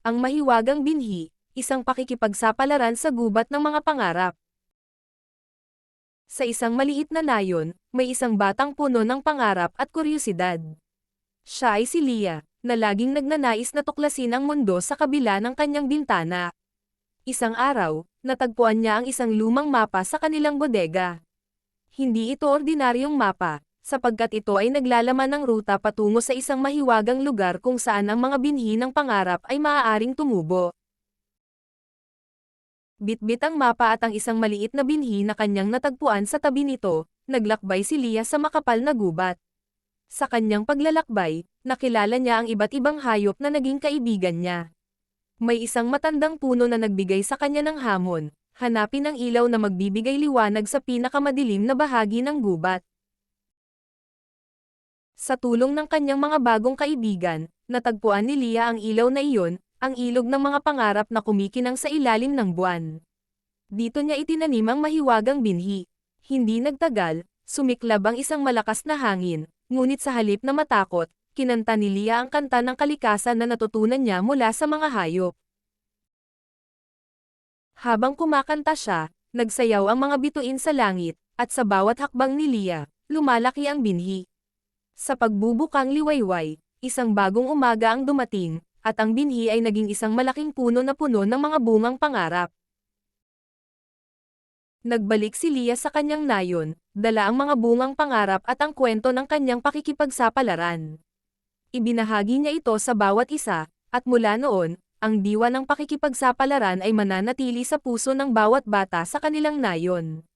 ang mahiwagang binhi, isang pakikipagsapalaran sa gubat ng mga pangarap. Sa isang maliit na nayon, may isang batang puno ng pangarap at kuryosidad. Siya ay si Lia, na laging nagnanais na tuklasin ang mundo sa kabila ng kanyang bintana. Isang araw, natagpuan niya ang isang lumang mapa sa kanilang bodega. Hindi ito ordinaryong mapa, sapagkat ito ay naglalaman ng ruta patungo sa isang mahiwagang lugar kung saan ang mga binhi ng pangarap ay maaaring tumubo. Bitbit ang mapa at ang isang maliit na binhi na kanyang natagpuan sa tabi nito, naglakbay si Lia sa makapal na gubat. Sa kanyang paglalakbay, nakilala niya ang iba't ibang hayop na naging kaibigan niya. May isang matandang puno na nagbigay sa kanya ng hamon, hanapin ang ilaw na magbibigay liwanag sa pinakamadilim na bahagi ng gubat. Sa tulong ng kanyang mga bagong kaibigan, natagpuan ni Lia ang ilaw na iyon, ang ilog ng mga pangarap na kumikinang sa ilalim ng buwan. Dito niya itinanim ang mahiwagang binhi. Hindi nagtagal, sumiklab ang isang malakas na hangin, ngunit sa halip na matakot, kinanta ni Lia ang kanta ng kalikasan na natutunan niya mula sa mga hayop. Habang kumakanta siya, nagsayaw ang mga bituin sa langit, at sa bawat hakbang ni Lia, lumalaki ang binhi. Sa pagbubukang liwayway, isang bagong umaga ang dumating, at ang binhi ay naging isang malaking puno na puno ng mga bungang pangarap. Nagbalik si Lia sa kanyang nayon, dala ang mga bungang pangarap at ang kwento ng kanyang pakikipagsapalaran. Ibinahagi niya ito sa bawat isa, at mula noon, ang diwa ng pakikipagsapalaran ay mananatili sa puso ng bawat bata sa kanilang nayon.